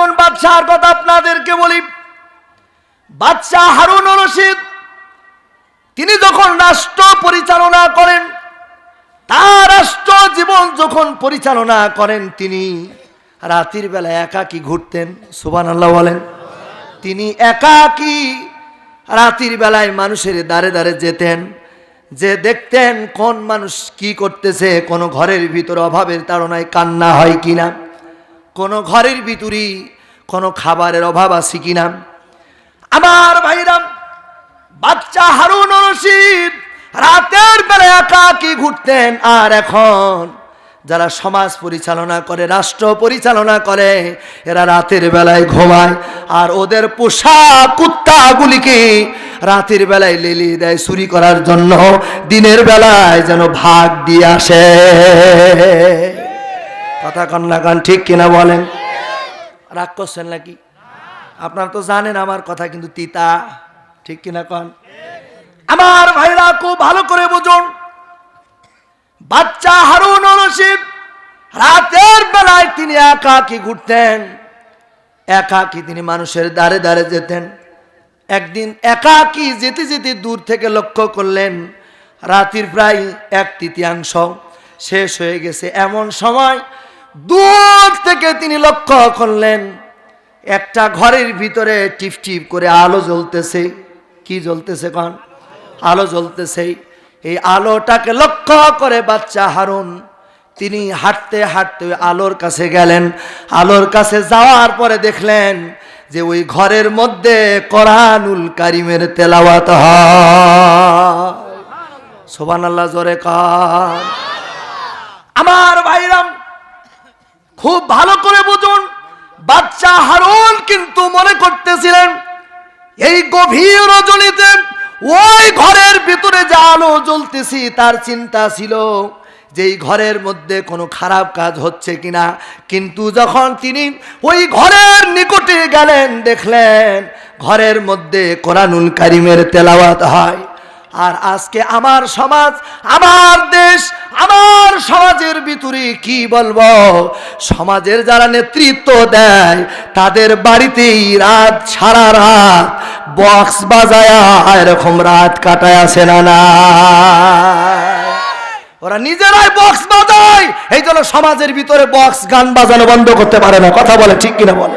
একজন বাদশাহর কথা আপনাদেরকে বলি। বাদশাহ হারুন রশিদ, তিনি যখন রাষ্ট্র পরিচালনা করেন, তার রাষ্ট্র জীবন যখন পরিচালনা করেন, তিনি রাতের বেলা একাকি ঘুরতেন সুবান আল্লাহ বলেন। তিনি একাকি রাতের বেলায় মানুষের দাঁড়ে দাঁড়ে যেতেন, যে দেখতেন কোন মানুষ কি করতেছে, কোন ঘরের ভিতরে অভাবের তাড়নায় কান্না হয় কিনা। কোনো ঘরের ভিতরই কোনো খাবারের অভাব আছে কিনা? আমার ভাইরাম বাচ্চা হারুন রশিদ, রাতের বেলা একা কি ঘুরতেন? আর এখন যারা সমাজ পরিচালনা করে, রাষ্ট্র পরিচালনা করে, এরা রাতের বেলায় ঘুমায়। আর ওদের পোষা কুত্তাগুলিকে রাতের বেলায় লেলি দেয় চুরি করার জন্য। দিনের বেলায় যেন ভাগ দিয়ে আসে। কথা কন্যা গান ঠিক কিনা বলেন? রাগ করছেন নাকি? আপনারা তো জানেন আমার কথা কিন্তু তিতা, ঠিক কিনা কন? আমার ভাইরা খুব ভালো করে বুঝুন। বাচ্চা হারুন রশিদ, রাতের বেলায় তিনি একাকি ঘুরতেন। একাকি তিনি মানুষের দ্বারে দ্বারে যেতেন। একদিন একাকি যেতে যেতে দূর থেকে লক্ষ্য করলেন, রাতির প্রায় এক তৃতীয়াংশ শেষ হয়ে গেছে। এমন সময় দূর থেকে তিনি লক্ষ্য করলেন, একটা ঘরের ভিতরে টিপ টিপ করে আলো জ্বলতেছে। কি জ্বলতেছে কন? আলো জ্বলতেছে। এই আলোটাকে লক্ষ্য করে বাচ্চা হারুন, তিনি হাঁটতে হাঁটতে আলোর কাছে গেলেন। আলোর কাছে যাওয়ার পরে দেখলেন যে ওই ঘরের মধ্যে করানুল কারিমের তেলাওয়াত সোবান আল্লাহ জোরে কার আমার ভাইরাম খুব ভালো করে বুঝুন। বাচ্চা হারুন কিন্তু মনে করতেছিলেন, এই গভীর রজনীতে ওই ঘরের ভিতরে যে আলো জ্বলতেছি, তার চিন্তা ছিল যে ঘরের মধ্যে কোনো খারাপ কাজ হচ্ছে কিনা। কিন্তু যখন তিনি ওই ঘরের নিকটে গেলেন, দেখলেন ঘরের মধ্যে কোরআনুল কারিমের তেলাওয়াত হয়। আর আজকে আমার সমাজ, আমার দেশ, আমার সমাজের ভিতরে কি বলব? সমাজের যারা নেতৃত্ব দেয়, তাদের বাড়িতেই রাত সারা রাত বক্স বাজায়া এরকম রাত কাটায় আসে না না? ওরা নিজেরাই বক্স বাজায়, এই জন্য সমাজের ভিতরে বক্স গান বাজানো বন্ধ করতে পারে না। কথা বলে, ঠিক কিনা বলে?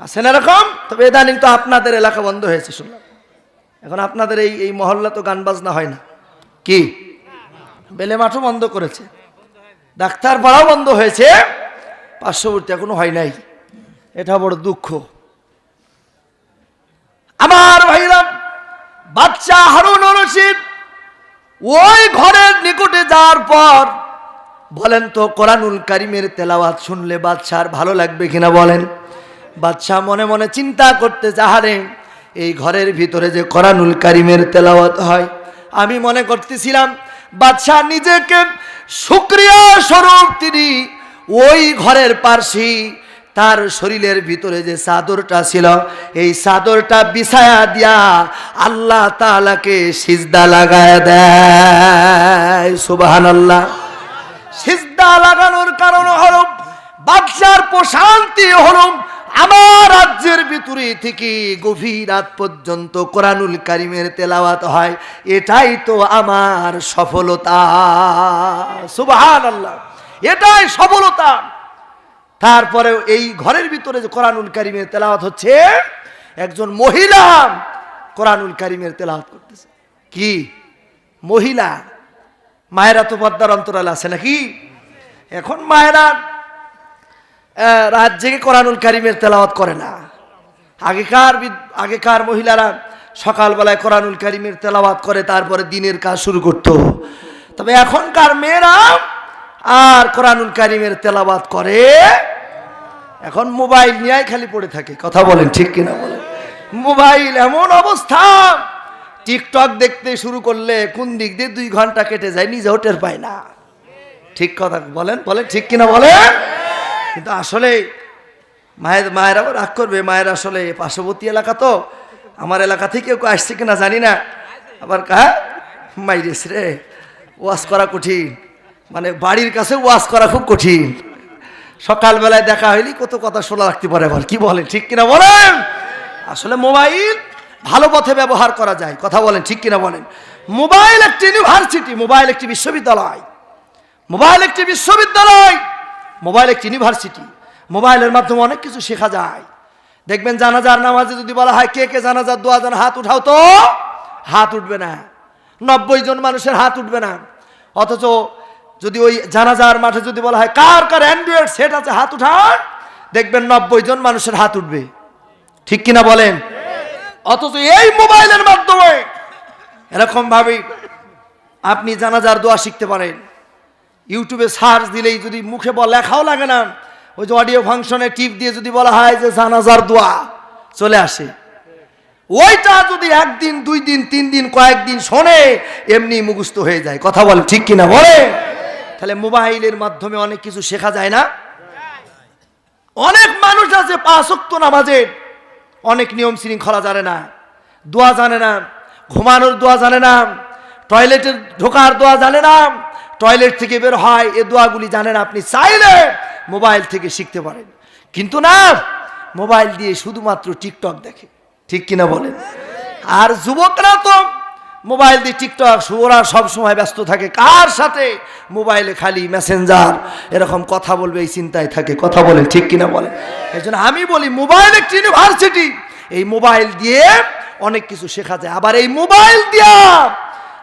আছেন এরকম? তবে ইদানিং তো আপনাদের এলাকা বন্ধ হয়েছে, শুনলাম। এখন আপনাদের এই এই মহল্লা তো গান বাজনা হয় না। কি? বেলে মাঠও বন্ধ করেছে। ডাক্তার পাড়াও বন্ধ হয়েছে। পার্শ্ববর্তী এখনও হয় নাই। এটা বড় দুঃখ। আমার ভাইরাম বাচ্চা হারুন রশিদ, ওই ঘরের নিকটে যাওয়ার পর বলেন তো, কোরআনুল কারিমের তেলাওয়াত শুনলে বাদশার ভালো লাগবে কিনা বলেন? বাদশাহ মনে মনে চিন্তা করতে যাহারে এই ঘরের ভিতরে যে কোরআনুল কারিমের তেলাওয়াত হয়, আমি মনে করতেছিলাম, বাদশাহ নিজেকে শুক্রিয়া স্বরূপ তিনি ওই ঘরের পার্শ্বে তার শরীরের ভিতরে যে চাদরটা ছিল, এই চাদরটা বিছায়া দিয়া আল্লাহ তালাকে সিজদা লাগায় দেয় সুবাহান আল্লাহ সিজদা লাগানোর কারণ হরম বাদশার প্রশান্তি হল আমার রাজ্যের ভিতরে থেকে গভীর রাত পর্যন্ত কোরআনুল কারিমের তেলাওয়াত হয়। এটাই তো আমার সফলতা। সুবাহান আল্লাহ এটাই সফলতা। তারপরে এই ঘরের ভিতরে যে কোরআনুল কারিমের তেলাওয়াত হচ্ছে, একজন মহিলা কোরআনুল কারিমের তেলাওয়াত করতেছে। কি? মহিলা। মায়েরা তো পদ্মার অন্তরাল আছে নাকি? এখন মায়েরা রাত জেগে কোরআনুল কারিমের তেলাওয়াত করে না। আগেকার আগেকার মহিলারা সকালবেলায় কোরআনুল কারিমের তেলাওয়াত করে, তারপরে দিনের কাজ শুরু করত। তবে এখনকার মেয়েরা আর কোরআনুল কারিমের তেলাওয়াত করে। এখন মোবাইল নিয়ে খালি পড়ে থাকে। কথা বলেন ঠিক কিনা বলেন? মোবাইল এমন অবস্থা, টিকটক দেখতে শুরু করলে কোন দিক দিয়ে দুই ঘণ্টা কেটে যায়, নিজেও টের পায় না। ঠিক কথা বলেন? বলেন ঠিক কিনা বলেন? কিন্তু আসলে মায়ের মায়ের আবার রাগ করবে। মায়ের আসলে পার্শ্ববর্তী এলাকা তো। আমার এলাকা থেকে কেউ আসছে কিনা জানি না। আবার কা? মাইরেস রে। ওয়াশ করা কঠিন। মানে বাড়ির কাছে ওয়াশ করা খুব কঠিন। সকালবেলায় দেখা হইলি কত কথা শোনা রাখতে পারে বল কি বলেন, ঠিক কিনা বলেন? আসলে মোবাইল ভালো পথে ব্যবহার করা যায়। কথা বলেন, ঠিক কিনা বলেন? মোবাইল একটি ইউনিভার্সিটি, মোবাইল একটি বিশ্ববিদ্যালয়। মোবাইল একটি বিশ্ববিদ্যালয়। মোবাইল একটি ইউনিভার্সিটি। মোবাইলের মাধ্যমে অনেক কিছু শেখা যায়। দেখবেন জানাজার নামাজে যদি বলা হয়, কে কে জানাজার দোয়া জান, হাত উঠাও তো। হাত উঠবে না। নব্বই জন মানুষের হাত উঠবে না। অথচ যদি ওই জানাজার মাঠে যদি বলা হয়, কার কার অ্যান্ড্রয়েড সেট আছে, হাত উঠান। দেখবেন নব্বই জন মানুষের হাত উঠবে। ঠিক কিনা বলেন? অথচ এই মোবাইলের মাধ্যমে এরকম ভাবে আপনি জানাজার দোয়া শিখতে পারেন। ইউটিউবে সার্চ দিলেই যদি মুখে বল লেখাও লাগে না, ওই যে অডিও ফাংশনে টিপ দিয়ে যদি বলা হয় যে জানাজার দোয়া, চলে আসে। ওইটা যদি একদিন, দুই দিন, তিন দিন, কয়েকদিন শোনে, এমনি মুখস্থ হয়ে যায়। কথা বল, ঠিক কিনা বলে? তাহলে মোবাইলের মাধ্যমে অনেক কিছু শেখা যায় না? অনেক মানুষ আছে পাঁচক্ত নামাজের অনেক নিয়ম শৃঙ্খলা জানে না, দোয়া জানে না, ঘুমানোর দোয়া জানে না টয়লেটের ঢোকার দোয়া জানে না টয়লেট থেকে বের হয়, এ দোয়াগুলি জানেন আপনি, চাইলে মোবাইল থেকে শিখতে পারেন। কিন্তু না, মোবাইল দিয়ে শুধুমাত্র টিকটক দেখে। ঠিক কিনা বলেন? আর যুবকরা তো মোবাইল দিয়ে টিকটক ওরা সব সময় ব্যস্ত থাকে। কার সাথে? মোবাইলে খালি মেসেঞ্জার, এরকম কথা বলবে, এই চিন্তায় থাকে। কথা বলেন, ঠিক কিনা বলেন? এই আমি বলি, মোবাইল একটি ইউনিভার্সিটি এই মোবাইল দিয়ে অনেক কিছু শেখা যায়। আবার এই মোবাইল দিয়া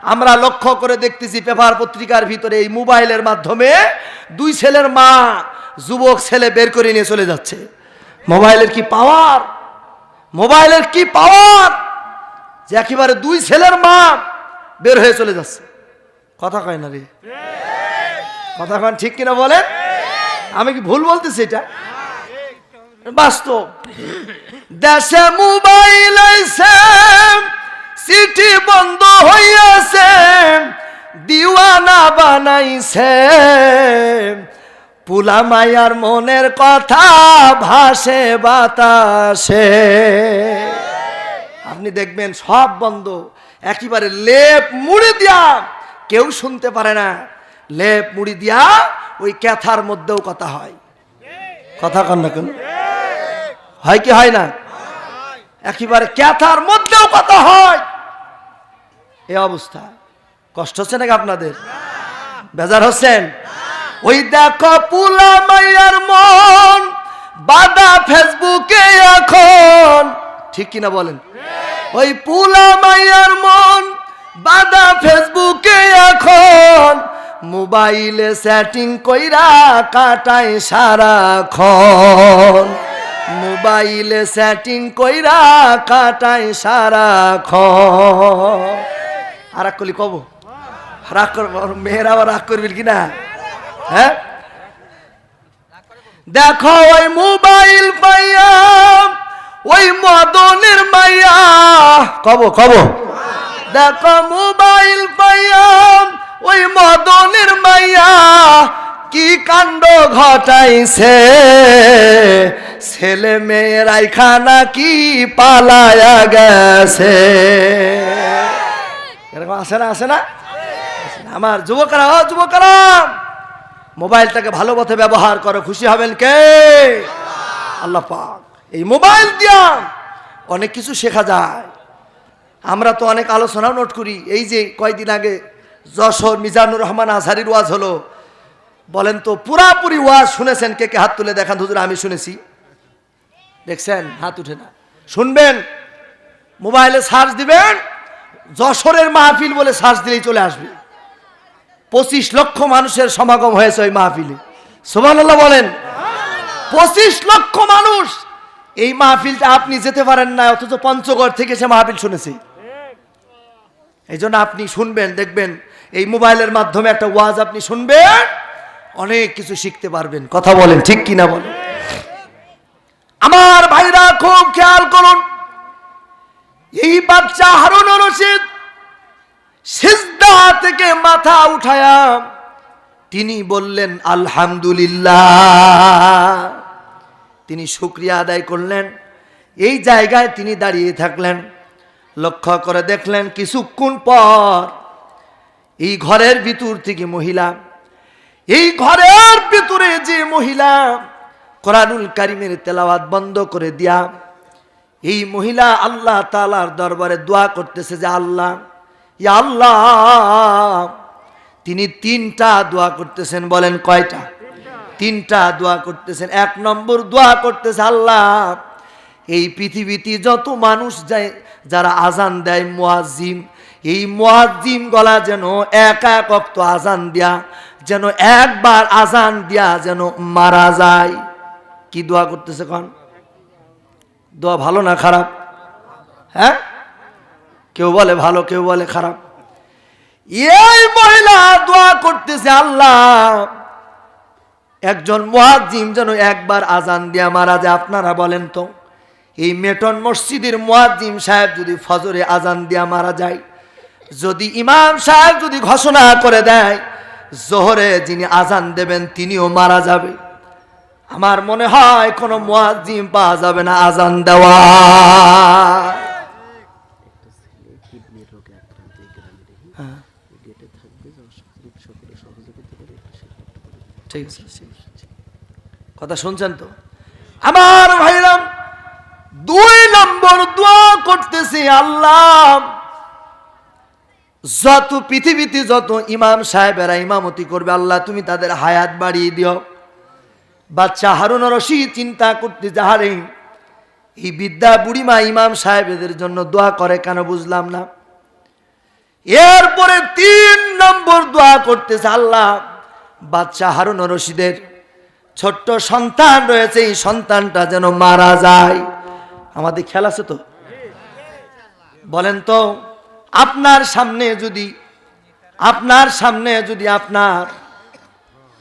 আমরা লক্ষ্য করে দেখতেছি পেপার পত্রিকার ভিতরে এই মোবাইলের মাধ্যমে দুই ছেলের মা যুবক ছেলে বের করে নিয়ে চলে যাচ্ছে। মোবাইলের কি পাওয়ার? মোবাইলের কি পাওয়ার? যে একেবারে দুই ছেলের মা বের হয়ে চলে যাচ্ছে। কথা কয় না রে? কথা কন ঠিক কিনা বলেন? আমি কি ভুল বলতেছি এটা? বাস্তব। দেশে মোবাইল সিটি বন্ধ হইয়াছে, দিওয়ানা বানাইছে। পুলা মায়ার মনের কথা ভাসে বাতাসে। আপনি দেখবেন সব বন্ধ, একেবারে লেপ মুড়ি দিয়া কেউ শুনতে পারে না। লেপ মুড়ি দিয়া ওই ক্যাথার মধ্যেও কথা হয়। কথা কন না কেন? হয় কি হয় না? একেবারে ক্যাথার মধ্যেও কথা হয়। এই অবস্থা। কষ্ট হচ্ছে নাকি আপনাদের? বেজার হচ্ছেন? ওই দেখো পুলা মাইয়ার মন, বাদা ফেসবুকে এখন। ঠিক কিনা বলেন? ওই পুলা মাইয়ার মন, বাদা ফেসবুকে এখন। মোবাইলে সেটিং কইরা কাটায় সারাক্ষণ। মোবাইলে সেটিং কইরা কাটায় সারাক্ষণ। আর এক কলি কব? রাগ করব মেয়েরা আবার রাগ করবি কি না হ্যাঁ? দেখো ওই মোবাইল পাইয়া, ওই মদনের মাইয়া। কব কব? দেখো মোবাইল পাইয়া, ওই মদনের মাইয়া কি কাণ্ড ঘটাইছে? ছেলে মেয়েরাই খানা কি পালায়া গেছে? এরকম আসে না আসে না? আমার যুবকরা যুবকরা মোবাইলটাকে ভালো পথে ব্যবহার করো, খুশি হবেন কে? আল্লাহ পাক। এই মোবাইল দিয়া অনেক কিছু শেখা যায়। আমরা তো অনেক আলোচনাও নোট করি। এই যে কয়দিন আগে যশোর মিজানুর রহমান আজহারির ওয়াজ হলো, বলেন তো, পুরাপুরি ওয়াজ শুনেছেন কে কে হাত তুলে দেখান, হুজুর, আমি শুনেছি। দেখছেন? হাত উঠে না। শুনবেন? মোবাইলে সার্চ দিবেন যশোরের মাহফিল বলে সার্চ দিলেই চলে আসবে। পঁচিশ লক্ষ মানুষের সমাগম হয়েছে ওই মাহফিলে। সোমানাল্লাহ বলেন, পঁচিশ লক্ষ মানুষ এই মাহফিলটা আপনি যেতে পারেন না, অথচ পঞ্চগড় থেকে সে মাহফিল শুনেছে। এই জন্য আপনি শুনবেন, দেখবেন, এই মোবাইলের মাধ্যমে একটা ওয়াজ আপনি শুনবেন, অনেক কিছু শিখতে পারবেন। কথা বলেন, ঠিক কিনা বলেন? আমার ভাইরা খুব খেয়াল করুন এই বাচ্চা হারুন রশিদ সিজদা থেকে মাথা উঠায়া তিনি বললেন, আলহামদুলিল্লাহ। তিনি শুক্রিয়া আদায় করলেন। এই জায়গায় তিনি দাঁড়িয়ে থাকলেন, লক্ষ্য করে দেখলেন কিছুক্ষণ পর এই ঘরের ভিতর থেকে মহিলা, এই ঘরের ভিতরে যে মহিলা কোরআনুল কারিমের তেলাওয়াত বন্ধ করে দিয়া এই মহিলা আল্লাহ তালার দরবারে দোয়া করতেছে যে আল্লাহ, ইয়া আল্লাহ, তিনি তিনটা দোয়া করতেছেন, বলেন কয়টা? তিনটা দোয়া করতেছেন। এক নম্বর দোয়া করতেছে আল্লাহ, এই পৃথিবীতে যত মানুষ যায়, যারা আজান দেয় মুয়াজ্জিম এই মুয়াজ্জিম গলা যেন এক এক আজান দিয়া, যেন একবার আজান দিয়া যেন মারা যায়। কি দোয়া করতেছে কন? দোয়া ভালো না খারাপ? হ্যাঁ? কেউ বলে ভালো, কেউ বলে খারাপ। এই মহিলা দোয়া করতেছে, আল্লাহ, একজন মুয়াজ্জিম যেন একবার আজান দিয়া মারা যায়, আপনারা বলেন তো। এই মেটন মসজিদের মুয়াজ্জিম সাহেব যদি ফজরে আজান দিয়া মারা যায়, যদি ইমাম সাহেব যদি ঘোষণা করে দেয়, জোহরে যিনি আজান দেবেন, তিনিও মারা যাবে। আমার মনে হয় কোনো মুয়াজ্জিম পাওয়া যাবে না আজান দেওয়া। ঠিক আছে। কথা শুনছেন তো? আমার ভাইরাম, দুই নম্বর দোয়া করতেছি আল্লাহ। যত পৃথিবীতে যত ইমাম সাহেবেরা ইমামতি করবে, আল্লাহ তুমি তাদের হায়াত বাড়িয়ে দিও। বাচ্চা হারুন রশিদ চিন্তা করতে যাহারে এই বিদ্যা বুড়িমা ইমাম সাহেবদের জন্য দোয়া করে কেন বুঝলাম না? এরপরে তিন নম্বর দোয়া করতেছে আল্লাহ, বাচ্চা হারুন রশিদের ছোট্ট সন্তান রয়েছে, এই সন্তানটা যেন মারা যায়। আমাদের খেয়াল আছে তো? বলেন তো, আপনার সামনে যদি, আপনার সামনে যদি আপনার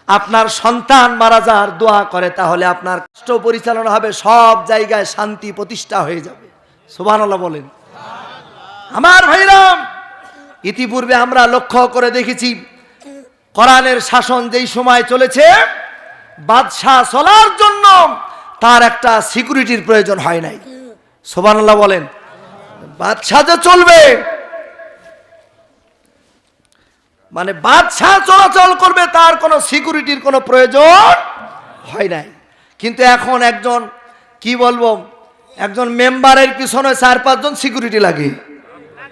আপনার সন্তান মারা যাওয়ার দোয়া করে, তাহলে আপনার রাষ্ট্র পরিচালনা হবে, সব জায়গায় শান্তি প্রতিষ্ঠা হয়ে যাবে। সুবহানাল্লাহ বলেন। আমার ভাইরাম, ইতিপূর্বে আমরা লক্ষ্য করে দেখেছি, কোরআনের শাসন যেই সময় চলেছে, বাদশাহ চলার জন্য তার একটা সিকিউরিটির প্রয়োজন হয় নাই। সোবানাল্লাহ বলেন। বাদশাহ যে চলবে মানে বাদশাহ চলাচল করবে, তার কোনো সিকিউরিটির কোনো প্রয়োজন হয় নাই। কিন্তু এখন একজন, কি বলব, একজন মেম্বারের পিছনে চার, পাঁচজন সিকিউরিটি লাগে।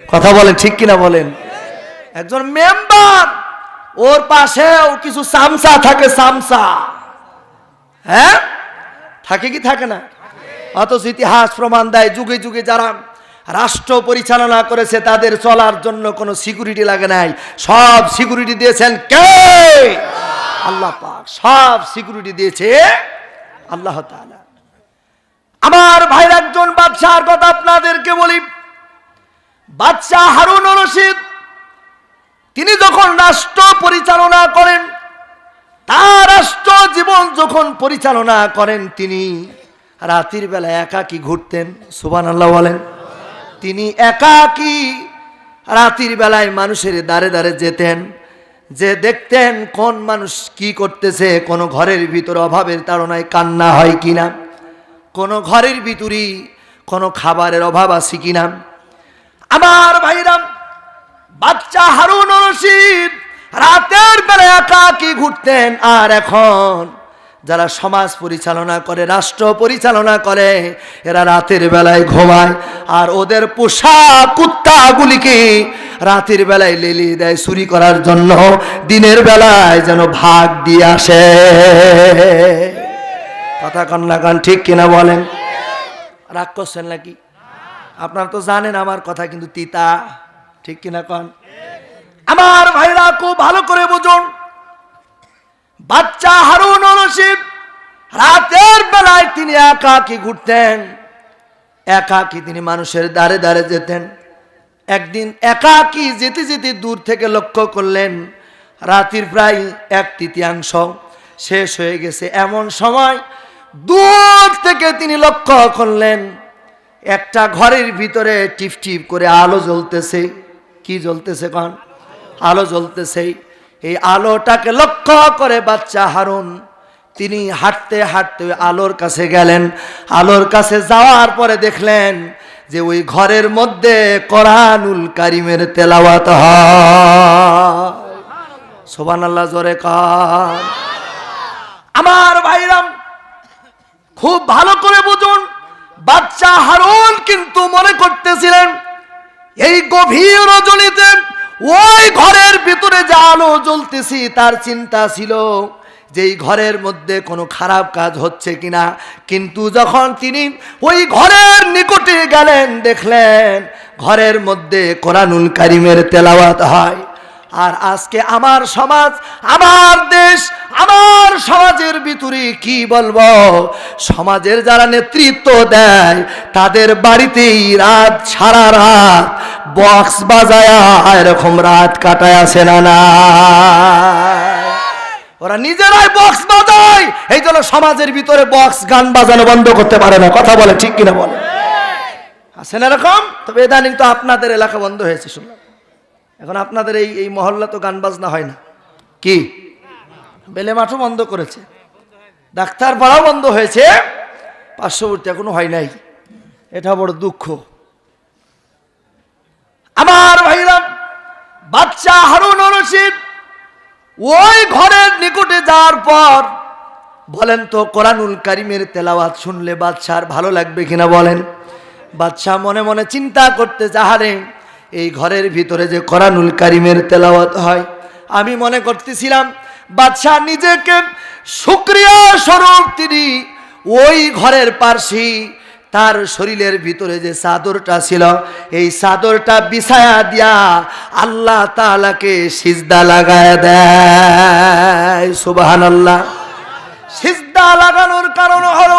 কথা বলেন, ঠিক কিনা বলেন? একজন মেম্বার ওর পাশেও কিছু সামসা থাকে, সামসা। হ্যাঁ? থাকে কি থাকে না? অথচ ইতিহাস প্রমাণ দেয়, যুগে যুগে যারা রাষ্ট্র পরিচালনা করেছে, তাদের চলার জন্য কোনো সিকিউরিটি লাগে নাই। সব সিকিউরিটি দিয়েছেন কে? আল্লাহ পাক, সব সিকিউরিটি দিয়েছে আল্লাহ তাআলা। আমার ভাইয়ের একজন বাদশার কথা আপনাদেরকে বলি। বাদশাহ হারুন রশিদ, তিনি যখন রাষ্ট্র পরিচালনা করেন, তার রাষ্ট্র জীবন যখন পরিচালনা করেন, তিনি রাতের বেলা একাকি ঘুরতেন সুবান আল্লাহ বলেন। তিনি একাকি রাতের বেলায় মানুষের দাঁড়ে দাঁড়ে যেতেন, যে দেখতেন কোন মানুষ কি করতেছে, কোন ঘরের ভিতরে অভাবের তাড়নায় কান্না হয় কিনা, কোন ঘরের ভিতরই কোনো খাবারের অভাব আছে কিনা। আমার ভাইরাম বাচ্চা হারুন রশিদ রাতের বেলা একাকি ঘুরতেন আর এখন যারা সমাজ পরিচালনা করে, রাষ্ট্র পরিচালনা করে, এরা রাতের বেলায় ঘুমায় আর ওদের পোষা কুত্তাগুলিকে রাতের বেলায় লেলি দেয় চুরি করার জন্য। দিনের বেলায় যেন ভাগ দিয়ে আসে। কথা কন্যা গান ঠিক কিনা বলেন? রাগ করছেন নাকি? আপনারা তো জানেন আমার কথা কিন্তু তিতা। ঠিক কিনা কন? আমার ভাইরা খুব ভালো করে বুঝুন। বাচ্চা হারুন রশিদ, রাতের বেলায় তিনি একাকি ঘুরতেন, একাকি তিনি মানুষের দাঁড়ে দাঁড়ে যেতেন। একদিন একাকি যেতে যেতে দূর থেকে লক্ষ্য করলেন, রাতির প্রায় এক তৃতীয়াংশ শেষ হয়ে গেছে। এমন সময় দূর থেকে তিনি লক্ষ্য করলেন, একটা ঘরের ভিতরে টিপ টিপ করে আলো জ্বলতেছে। কি জ্বলতেছে কন? আলো জ্বলতেছে। এই আলোটাকে লক্ষ্য করে বাচ্চা হারুন। তিনি হাঁটতে হাঁটতে আলোর কাছে গেলেন। আলোর কাছে যাওয়ার পরে দেখলেন যে ওই ঘরের মধ্যে করানুল কারিমের তেলাওয়াত সোবান আল্লাহ জোরে আমার ভাইরাম, খুব ভালো করে বুঝুন, বাচ্চা হারুন কিন্তু মনে করতেছিলেন, এই গভীর রজনীতে ওই ঘরের ভিতরে যা আলো জ্বলতেছি, তার চিন্তা ছিল যে ঘরের মধ্যে কোনো খারাপ কাজ হচ্ছে কিনা। কিন্তু যখন তিনি ওই ঘরের নিকটে গেলেন, দেখলেন ঘরের মধ্যে কোরআনুল কারিমের তেলাওয়াত হয়। আর আজকে আমার সমাজ, আমার দেশ, আমার সমাজের ভিতরে কি বলব? সমাজের যারা নেতৃত্ব দেয়, তাদের বাড়িতেই রাত সারা রাত বক্স বাজায়া, এরকম রাত কাটায় আসে না না? ওরা নিজেরাই বক্স বাজায় এই জন্য সমাজের ভিতরে বক্স গান বাজানো বন্ধ করতে পারে না। কথা বলে ঠিক কিনা বলে? আছেন এরকম? তবে ইদানিং তো আপনাদের এলাকা বন্ধ হয়েছে, শুনলাম। এখন আপনাদের এই এই মহল্লা তো গান বাজনা হয় না। কি? বেলে মাঠও বন্ধ করেছে। ডাক্তার পাড়াও বন্ধ হয়েছে। পার্শ্ববর্তী এখনও হয় নাই। এটা বড় দুঃখ। আমার ভাইরা বাচ্চা হারুন রশিদ, ওই ঘরের নিকটে যাওয়ার পর বলেন তো, কোরআনুল কারিমের তেলাওয়াত শুনলে বাচ্চার ভালো লাগবে কিনা বলেন? বাচ্চা মনে মনে চিন্তা করতে চাহারে এই ঘরের ভিতরে যে কোরআনুল কারিমের তেলাওয়াত হয়, আমি মনে করতেছিলাম বাচ্চা নিজেকে শুক্রিয়া স্বরূপ তিনি ওই ঘরের পার্শ্বে তার শরীরের ভিতরে যে চাদরটা ছিল, এই চাদরটা বিছায়া দিয়া আল্লাহ তালাকে সিজদা লাগায় দেয়। সুবাহান আল্লাহ সিজদা লাগানোর কারণ হলো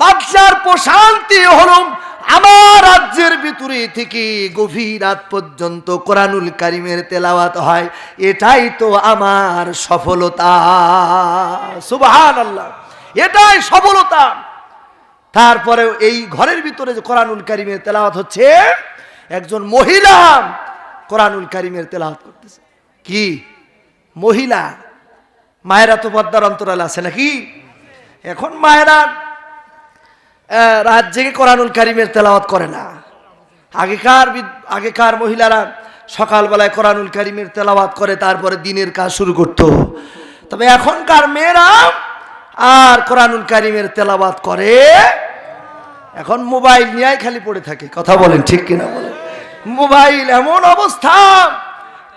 বাচ্চার প্রশান্তি হলো আমার রাজ্যের ভিতরে থেকে গভীর রাত পর্যন্ত কোরআনুল কারিমের তেলাওয়াত হয়, এটাই তো আমার সফলতা। সুবাহান আল্লাহ এটাই সফলতা। তারপরে এই ঘরের ভিতরে যে কোরআনুল কারিমের তেলাওয়াত হচ্ছে, একজন মহিলা কোরআনুল কারিমের তেলাওয়াত করতেছে। কি? মহিলা? মায়েরা তো পদ্মার অন্তরাল আছে নাকি? এখন মায়েরা রাত জেগে কোরআনুল কারিমের তেলাওয়াত করে না। আগেকার আগেকার মহিলারা সকালবেলায় কোরআনুল কারিমের তেলাওয়াত করে, তারপরে দিনের কাজ শুরু করতো। তবে এখনকার মেয়েরা আর কোরআনুল কারিমের তেলাওয়াত করে, এখন মোবাইল নিয়ে খালি পড়ে থাকে। কথা বলেন ঠিক কিনা বলেন? মোবাইল এমন অবস্থা,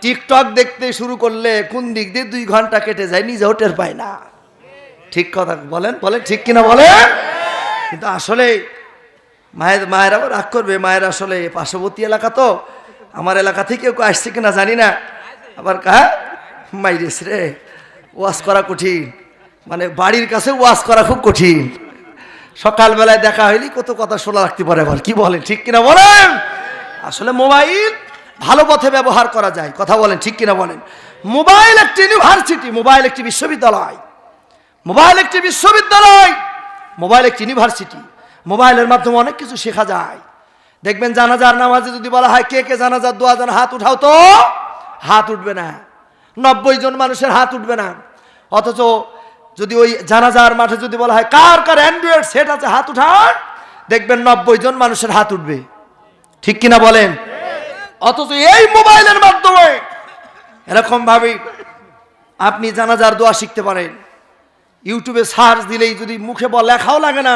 টিকটক দেখতে শুরু করলে কোন দিক দিয়ে দুই ঘণ্টা কেটে যায়, নিজেও টের পায় না। ঠিক কথা বলেন? বলেন ঠিক কিনা বলেন? কিন্তু আসলে মায়ের মায়েরা রাগ করবে, মায়ের আসলে পার্শ্ববর্তী এলাকা তো। আমার এলাকা থেকে কেউ আসছে কিনা জানি না। আবার কা মাইরেস রে ওয়াশ করা কঠিন। মানে বাড়ির কাছে ওয়াশ করা খুব কঠিন। সকালবেলায় দেখা হইলে কত কথা শোনা রাখতে পারে আবার, কি বলেন, ঠিক কিনা বলেন? আসলে মোবাইল ভালো পথে ব্যবহার করা যায়, কথা বলেন, ঠিক কিনা বলেন? মোবাইল একটি ইউনিভার্সিটি, মোবাইল একটি বিশ্ববিদ্যালয়। মোবাইল একটি বিশ্ববিদ্যালয়। মোবাইল একটি ইউনিভার্সিটি। মোবাইলের মাধ্যমে অনেক কিছু শেখা যায়। দেখবেন জানাজার নামাজে যদি বলা হয়, কে কে জানাজার দোয়া জান, হাত উঠাও তো। হাত উঠবে না। নব্বই জন মানুষের হাত উঠবে না। অথচ যদি ওই জানাজার মাঠে যদি বলা হয়, কার কার অ্যান্ড্রয়েড সেট আছে, হাত উঠান। দেখবেন নব্বই জন মানুষের হাত উঠবে। ঠিক কিনা বলেন? অথচ এই মোবাইলের মাধ্যমে এরকম ভাবে আপনি জানাজার দোয়া শিখতে পারেন। ইউটিউবে সার্চ দিলেই যদি মুখে বল লেখাও লাগে না,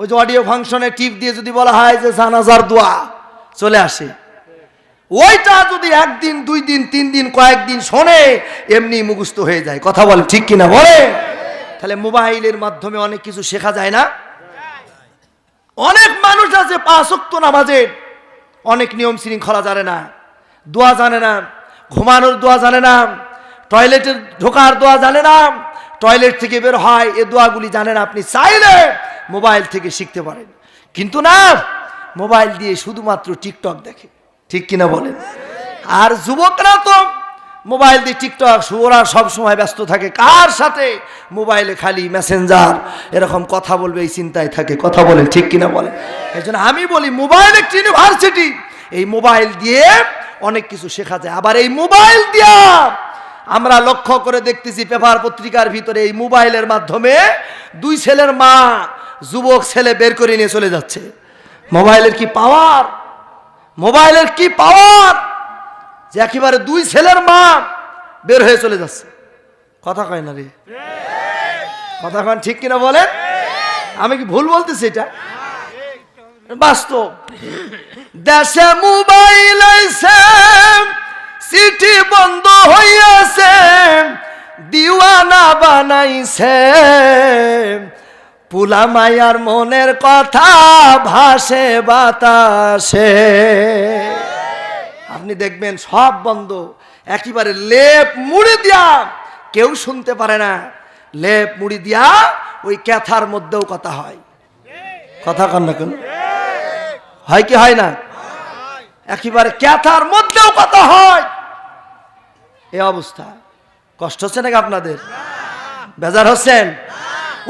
ওই যে অডিও ফাংশনে টিপ দিয়ে যদি বলা হয় যে জানাজার দোয়া, চলে আসে। ওইটা যদি একদিন, দুই দিন, তিন দিন কয়েকদিন শোনে, এমনি মুখস্থ হয়ে যায়। কথা বলে ঠিক কিনা? বলে তাহলে মোবাইলের মাধ্যমে অনেক কিছু শেখা যায় না? অনেক মানুষ আছে পাঁচক্ত নামাজের অনেক নিয়ম শৃঙ্খলা জানে না, দোয়া জানে না, ঘুমানোর দোয়া জানে না, টয়লেটের ঢোকার দোয়া জানে না টয়লেট থেকে বের হয়, এ দোয়াগুলি জানেন আপনি, চাইলে মোবাইল থেকে শিখতে পারেন। কিন্তু না, মোবাইল দিয়ে শুধুমাত্র টিকটক দেখে। ঠিক কিনা বলেন? আর যুবকরা তো মোবাইল দিয়ে টিকটক ওরা সব সময় ব্যস্ত থাকে। কার সাথে? মোবাইলে খালি মেসেঞ্জার, এরকম কথা বলবে, এই চিন্তায় থাকে। কথা বলেন, ঠিক কিনা বলেন? এই জন্য আমি বলি, মোবাইল একটি ইউনিভার্সিটি এই মোবাইল দিয়ে অনেক কিছু শেখা যায়। আবার এই মোবাইল দিয়া আমরা লক্ষ্য করে দেখতেছি পেপার পত্রিকার ভিতরে এই মোবাইলের মাধ্যমে দুই ছেলের মা যুবক ছেলে বের করে নিয়ে চলে যাচ্ছে। মোবাইলের কি পাওয়ার? মোবাইলের কি পাওয়ার? যে একেবারে দুই ছেলের মা বের হয়ে চলে যাচ্ছে। কথা কয় না রে? কথা কন ঠিক কিনা বলেন? আমি কি ভুল বলতেছি এটা? বাস্তব। দেশে মোবাইল সিটি বন্ধ হইয়াছে, দিওয়ানা বানাইছে। পুলা মায়ার মনের কথা ভাসে বাতাসে। আপনি দেখবেন সব বন্ধ, একেবারে লেপ মুড়ি দিয়া কেউ শুনতে পারে না। লেপ মুড়ি দিয়া ওই ক্যাথার মধ্যেও কথা হয়। কথা কন না কেন? হয় কি হয় না? একেবারে ক্যাথার মধ্যেও কথা হয়। এই অবস্থা। কষ্ট হচ্ছে নাকি আপনাদের? বেজার হচ্ছেন?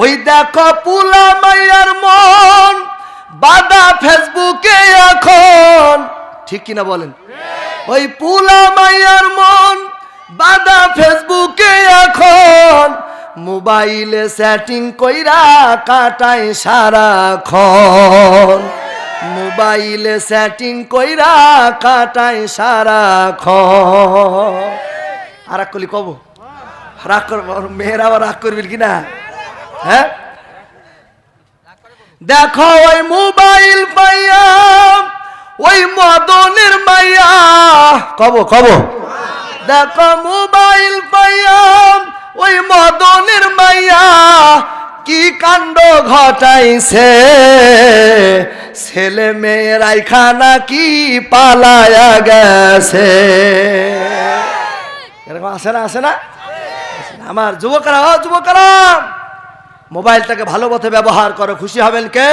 ওই দেখো পুলা মাইয়ার মন, বাদা ফেসবুকে এখন। ঠিক কিনা বলেন? ওই পুলা মাইয়ার মন, বাদা ফেসবুকে এখন। মোবাইলে সেটিং কইরা কাটায় সারাক্ষণ। মোবাইলে সেটিং কইরা কাটায় সারাক্ষণ। আর এক কলি কব। রাগ করব মেয়েরা আবার রাগ করবি কি না হ্যাঁ? দেখো ওই মোবাইল পাইয়া, ওই মদনের মাইয়া। কব কব। দেখো মোবাইল পাইয়া, ওই মদনের মাইয়া কি কাণ্ড ঘটাইছে। ছেলে মেয়েরাই খানা কি পালায়া গেছে। এরকম আছে না আছে না? আমার যুবকরা, ও যুবকরা, মোবাইলটাকে ভালো পথে ব্যবহার করো, খুশি হবেন কে?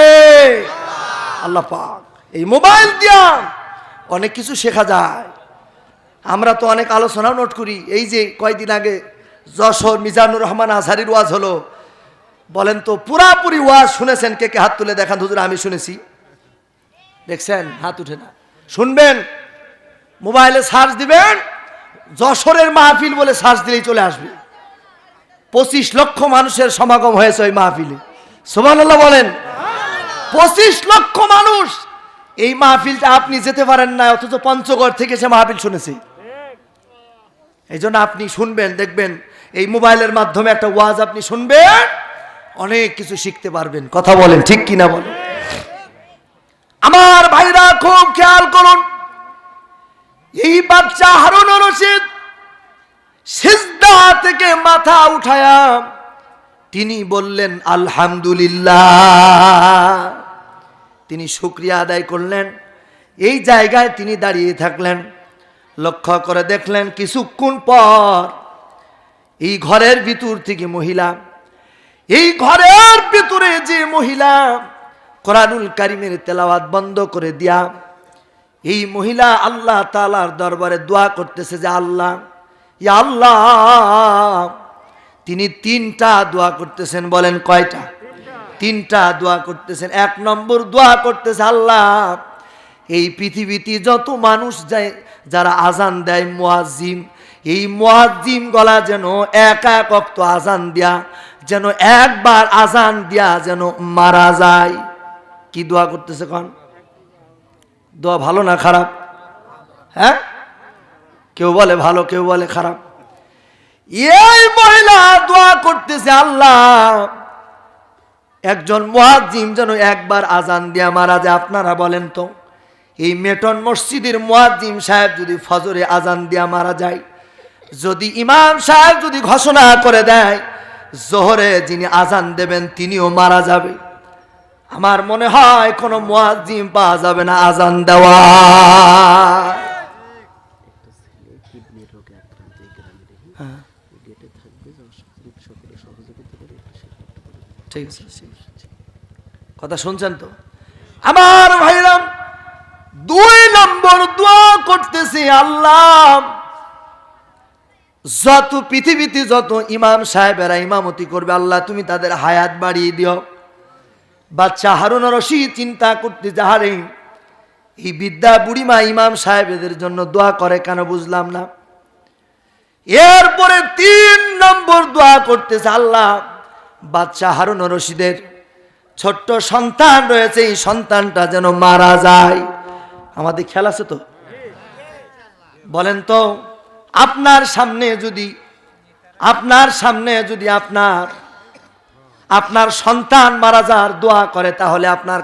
আল্লাহ পাক। এই মোবাইল দিয়া অনেক কিছু শেখা যায়। আমরা তো অনেক আলোচনাও নোট করি। এই যে কয়দিন আগে যশোর মিজানুর রহমান আজহারির ওয়াজ হলো, বলেন তো, পুরাপুরি ওয়াজ শুনেছেন কে কে হাত তুলে দেখান, হুজুর, আমি শুনেছি। দেখছেন? হাত উঠে না। শুনবেন? মোবাইলে সার্চ দিবেন যশোরের মাহফিল বলে শ্বাস দিলেই চলে আসবে। পঁচিশ লক্ষ মানুষের সমাগম হয়েছে ওই মাহফিলে। সোমানাল্লাহ বলেন, পঁচিশ লক্ষ মানুষ এই মাহফিলটা আপনি যেতে পারেন না অথচ পঞ্চগড় থেকে সে মাহফিল শুনেছে। এই জন্য আপনি শুনবেন, দেখবেন, এই মোবাইলের মাধ্যমে একটা ওয়াজ আপনি শুনবেন, অনেক কিছু শিখতে পারবেন। কথা বলেন, ঠিক কিনা বলেন? আমার ভাইরা খুব খেয়াল করুন এই বাচ্চা হারুন রশিদ সিজদা থেকে মাথা উঠায়া তিনি বললেন, আলহামদুলিল্লাহ। তিনি শুক্রিয়া আদায় করলেন। এই জায়গায় তিনি দাঁড়িয়ে থাকলেন, লক্ষ্য করে দেখলেন কিছুক্ষণ পর এই ঘরের ভিতর থেকে মহিলা, এই ঘরের ভিতরে যে মহিলা কোরআনুল কারিমের তেলাওয়াত বন্ধ করে দিয়া এই মহিলা আল্লাহ তালার দরবারে দোয়া করতেছে যে আল্লাহ, ইয়া আল্লাহ, তিনি তিনটা দোয়া করতেছেন, বলেন কয়টা? তিনটা দোয়া করতেছেন। এক নম্বর দোয়া করতেছে আল্লাহ, এই পৃথিবীতে যত মানুষ যায়, যারা আজান দেয় মুয়াজ্জিম এই মুয়াজ্জিম গলা যেন এক এক অক্ত আজান দিয়া, যেন একবার আজান দিয়া যেন মারা যায়। কি দোয়া করতেছে কন? দোয়া ভালো না খারাপ? হ্যাঁ? কেউ বলে ভালো, কেউ বলে খারাপ। এই মহিলা দোয়া করতেছে আল্লাহ, একজন মুয়াজ্জিম যেন একবার আজান দিয়া মারা যায়। আপনারা বলেন তো, এই মেটন মসজিদের মুয়াজ্জিম সাহেব যদি ফজরে আজান দিয়া মারা যায়, যদি ইমাম সাহেব যদি ঘোষণা করে দেয়, জোহরে যিনি আজান দেবেন তিনিও মারা যাবে। আমার মনে হয় কোনো মুয়াজ্জিম পাওয়া যাবে না আজান দেওয়া। ঠিক আছে। কথা শুনছেন তো? আমার ভাইরাম, দুই নম্বর দোয়া করতেছি আল্লাহ। যত পৃথিবীতে যত ইমাম সাহেবেরা ইমামতি করবে, আল্লাহ তুমি তাদের হায়াত বাড়িয়ে দিও। বাচ্চা হারুন রশিদ চিন্তা করতে যাহারে, এই বিদ্যা বুড়িমা ইমাম সাহেবদের জন্য দোয়া করে কেন বুঝলাম না? এরপরে তিন নম্বর দোয়া করতেছে আল্লাহ, বাচ্চা হারুন রশিদের ছোট্ট সন্তান রয়েছে, এই সন্তানটা যেন মারা যায়। আমাদের খেয়াল আছে তো? বলেন তো, আপনার সামনে যদি, আপনার সামনে যদি আপনার আপনার সন্তান মারা যাওয়ার দোয়া করে তাহলে আপনার